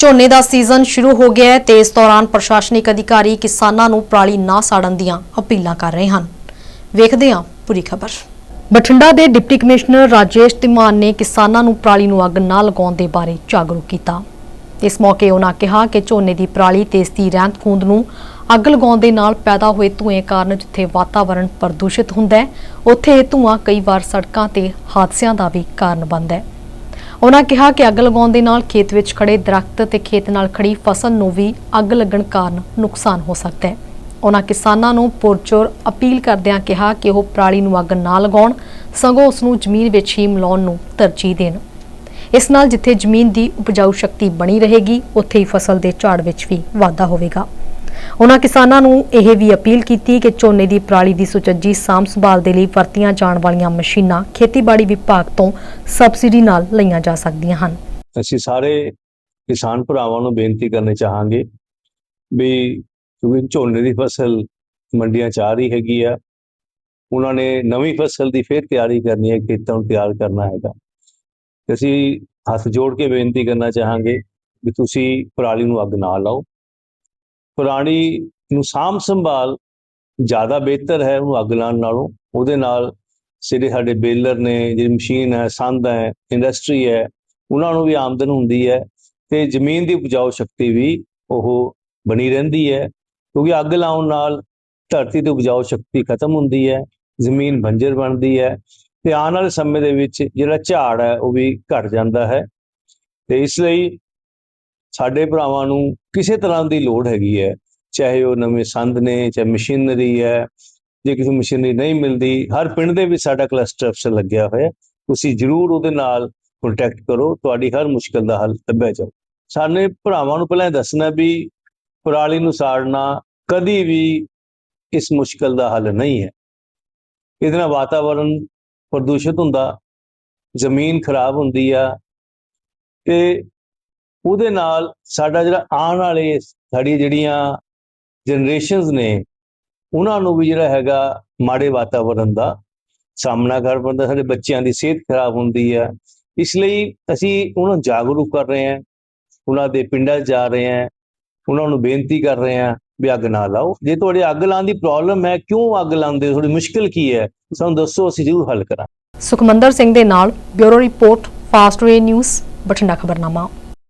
ਝੋਨੇ ਦਾ ਸੀਜ਼ਨ ਸ਼ੁਰੂ ਹੋ ਗਿਆ ਹੈ ਤੇ ਇਸ ਦੌਰਾਨ ਪ੍ਰਸ਼ਾਸਨਿਕ ਅਧਿਕਾਰੀ ਕਿਸਾਨਾਂ ਨੂੰ ਪਰਾਲੀ ਨਾ ਸਾੜਨ ਦੀਆਂ ਅਪੀਲਾਂ ਕਰ ਰਹੇ ਹਨ। ਵੇਖਦੇ ਹਾਂ ਪੂਰੀ ਖਬਰ। ਬਠਿੰਡਾ ਦੇ ਡਿਪਟੀ ਕਮਿਸ਼ਨਰ ਰਾਜੇਸ਼ ਧੀਮਾਨ ਨੇ ਕਿਸਾਨਾਂ ਨੂੰ ਪਰਾਲੀ ਨੂੰ ਅੱਗ ਨਾ ਲਗਾਉਣ ਦੇ ਬਾਰੇ ਜਾਗਰੂਕ ਕੀਤਾ। ਇਸ ਮੌਕੇ ਉਹਨਾਂ ਕਿਹਾ ਕਿ ਝੋਨੇ ਦੀ ਪਰਾਲੀ ਤੇ ਇਸ ਦੀ ਰਹਿੰਦ ਖੂੰਦ ਨੂੰ ਅੱਗ ਲਗਾਉਣ ਦੇ ਨਾਲ ਪੈਦਾ ਹੋਏ ਧੂਏ ਕਾਰਨ ਜਿੱਥੇ ਵਾਤਾਵਰਣ ਪ੍ਰਦੂਸ਼ਿਤ ਹੁੰਦਾ ਹੈ, ਉੱਥੇ ਇਹ ਧੂਆਂ ਕਈ ਵਾਰ ਸੜਕਾਂ ਤੇ ਹਾਦਸਿਆਂ ਦਾ ਵੀ ਕਾਰਨ ਬਣਦਾ ਹੈ। ਉਹਨਾਂ ਕਿਹਾ ਕਿ ਅੱਗ ਲਗਾਉਣ ਦੇ ਨਾਲ ਖੇਤ ਵਿੱਚ ਖੜੇ ਦਰਖਤ ਤੇ ਖੇਤ ਨਾਲ ਖੜੀ ਫਸਲ ਨੂੰ ਵੀ ਅੱਗ ਲੱਗਣ ਕਾਰਨ ਨੁਕਸਾਨ ਹੋ ਸਕਦਾ ਹੈ। ਉਹਨਾਂ ਕਿਸਾਨਾਂ ਨੂੰ ਪੁਰਜੋਰ ਅਪੀਲ ਕਰਦਿਆਂ ਕਿਹਾ ਕਿ ਉਹ ਪਰਾਲੀ ਨੂੰ ਅੱਗ ਨਾ ਲਗਾਉਣ, ਸਗੋਂ ਉਸ ਨੂੰ ਜ਼ਮੀਨ ਵਿੱਚ ਹੀ ਮਿਲਾਉਣ ਨੂੰ ਤਰਜੀਹ ਦੇਣ। ਇਸ ਨਾਲ ਜਿੱਥੇ ਜ਼ਮੀਨ ਦੀ ਉਪਜਾਊ ਸ਼ਕਤੀ ਬਣੀ ਰਹੇਗੀ, ਉੱਥੇ ਹੀ ਫਸਲ ਦੇ ਝਾੜ ਵਿੱਚ ਵੀ ਵਾਧਾ ਹੋਵੇਗਾ। ਉਹਨਾਂ ਕਿਸਾਨਾਂ ਨੂੰ ਇਹ ਵੀ ਅਪੀਲ ਕੀਤੀ ਕਿ ਝੋਨੇ ਦੀ ਪਰਾਲੀ ਦੀ ਸੁਚੱਜੀ ਸਾਂਭ ਸੰਭਾਲ ਦੇ ਲਈ ਵਰਤੀਆਂ ਜਾਣ ਵਾਲੀਆਂ ਮਸ਼ੀਨਾਂ ਖੇਤੀਬਾੜੀ ਵਿਭਾਗ ਤੋਂ ਸਬਸਿਡੀ ਨਾਲ ਲਈਆਂ ਜਾ ਸਕਦੀਆਂ ਹਨ। ਅਸੀਂ ਸਾਰੇ ਕਿਸਾਨ ਭਰਾਵਾਂ ਨੂੰ ਬੇਨਤੀ ਕਰਨੀ ਚਾਹਾਂਗੇ ਵੀ ਕਿਉਂਕਿ ਝੋਨੇ ਦੀ ਫਸਲ ਮੰਡੀਆਂ 'ਚ ਆ ਰਹੀ ਹੈਗੀ ਆ, ਉਹਨਾਂ ਨੇ ਨਵੀਂ ਫਸਲ ਦੀ ਫੇਰ ਤਿਆਰੀ ਕਰਨੀ ਹੈ, ਖੇਤਾਂ ਨੂੰ ਤਿਆਰ ਕਰਨਾ ਹੈਗਾ। ਅਸੀਂ ਹੱਥ ਜੋੜ ਕੇ ਬੇਨਤੀ ਕਰਨਾ ਚਾਹਾਂਗੇ ਵੀ ਤੁਸੀਂ ਪਰਾਲੀ ਨੂੰ ਅੱਗ ਨਾ ਲਾਓ। ਪੁਰਾਣੀ ਨੂੰ ਸਾਂਭ ਸੰਭਾਲ ਜ਼ਿਆਦਾ ਬਿਹਤਰ ਹੈ ਉਹਨੂੰ ਅੱਗ ਲਾਉਣ ਨਾਲੋਂ। ਉਹਦੇ ਨਾਲ ਜਿਹੜੇ ਸਾਡੇ ਬੇਲਰ ਨੇ, ਜਿਹੜੀ ਮਸ਼ੀਨ ਹੈ, ਸੰਦ ਹੈ, ਇੰਡਸਟਰੀ ਹੈ, ਉਹਨਾਂ ਨੂੰ ਵੀ ਆਮਦਨ ਹੁੰਦੀ ਹੈ ਤੇ ਜ਼ਮੀਨ ਦੀ ਉਪਜਾਊ ਸ਼ਕਤੀ ਵੀ ਉਹ ਬਣੀ ਰਹਿੰਦੀ ਹੈ ਕਿਉਂਕਿ ਅੱਗ ਲਾਉਣ ਨਾਲ ਧਰਤੀ ਦੀ ਉਪਜਾਊ ਸ਼ਕਤੀ ਖਤਮ ਹੁੰਦੀ ਹੈ, ਜ਼ਮੀਨ ਬੰਜਰ ਬਣਦੀ ਹੈ ਤੇ ਆਉਣ ਵਾਲੇ ਸਮੇਂ ਦੇ ਵਿੱਚ ਜਿਹੜਾ ਝਾੜ ਹੈ ਉਹ ਵੀ ਘਟ ਜਾਂਦਾ ਹੈ। ਤੇ ਇਸ ਲਈ ਸਾਡੇ ਭਰਾਵਾਂ ਨੂੰ ਕਿਸੇ ਤਰ੍ਹਾਂ ਦੀ ਲੋੜ ਹੈਗੀ ਹੈ, ਚਾਹੇ ਉਹ ਨਵੇਂ ਸੰਦ ਨੇ, ਚਾਹੇ ਮਸ਼ੀਨਰੀ ਹੈ, ਜੇ ਕਿਸੇ ਮਸ਼ੀਨਰੀ ਨਹੀਂ ਮਿਲਦੀ, ਹਰ ਪਿੰਡ ਦੇ ਵਿੱਚ ਸਾਡਾ ਕਲਸਟਰ ਅਫਸਰ ਲੱਗਿਆ ਹੋਇਆ ਤੁਸੀਂ ਜਰੂਰ ਉਹਦੇ ਨਾਲ ਕੰਟੈਕਟ ਕਰੋ, ਤੁਹਾਡੀ ਹਰ ਮੁਸ਼ਕਲ ਦਾ ਹੱਲ ਲੱਭਿਆ ਜਾਓ ਸਾਡੇ ਭਰਾਵਾਂ ਨੂੰ ਪਹਿਲਾਂ ਇਹ ਦੱਸਣਾ ਵੀ ਪਰਾਲੀ ਨੂੰ ਸਾੜਨਾ ਕਦੀ ਵੀ ਇਸ ਮੁਸ਼ਕਲ ਦਾ ਹੱਲ ਨਹੀਂ ਹੈ। ਇਹਦੇ ਨਾਲ ਵਾਤਾਵਰਣ ਪ੍ਰਦੂਸ਼ਿਤ ਹੁੰਦਾ, ਜ਼ਮੀਨ ਖਰਾਬ ਹੁੰਦੀ ਆ ਤੇ ਉਹਦੇ ਨਾਲ ਸਾਡਾ ਜਿਹੜਾ ਆਉਣ ਵਾਲੇ ਸਾਡੀ ਜਿਹੜੀਆਂ ਜਨਰੇਸ਼ਨਸ ਨੇ, ਉਹਨਾਂ ਨੂੰ ਵੀ ਜਿਹੜਾ ਹੈਗਾ ਮਾੜੇ ਵਾਤਾਵਰਣ ਦਾ ਸਾਹਮਣਾ ਕਰਨਾ ਪੈਂਦਾ, ਸਾਡੇ ਬੱਚਿਆਂ ਦੀ ਸਿਹਤ ਖਰਾਬ ਹੁੰਦੀ ਹੈ ਇਸ ਲਈ ਅਸੀਂ ਉਹਨਾਂ ਨੂੰ ਜਾਗਰੂਕ ਕਰ ਰਹੇ ਹਾਂ, ਉਹਨਾਂ ਦੇ ਪਿੰਡਾਂ 'ਚ ਜਾ ਰਹੇ ਹਾਂ, ਉਹਨਾਂ ਨੂੰ ਬੇਨਤੀ ਕਰ ਰਹੇ ਹਾਂ ਵੀ ਅੱਗ ਨਾ ਲਾਓ। ਜੇ ਤੁਹਾਡੀ ਅੱਗ ਲਾਉਣ ਦੀ ਪ੍ਰੋਬਲਮ ਹੈ, ਕਿਉਂ ਅੱਗ ਲਾਉਂਦੇ ਹੋ? ਤੁਹਾਡੀ ਮੁਸ਼ਕਿਲ ਕੀ ਹੈ? ਸਾਨੂੰ ਦੱਸੋ, ਅਸੀਂ ਜ਼ਰੂਰ ਹੱਲ ਕਰਾਂਗੇ। ਸੁਖਮੰਦਰ ਸਿੰਘ ਦੇ ਨਾਲ bureau report, fast way news, Bathinda ਖਬਰਨਾਮਾ।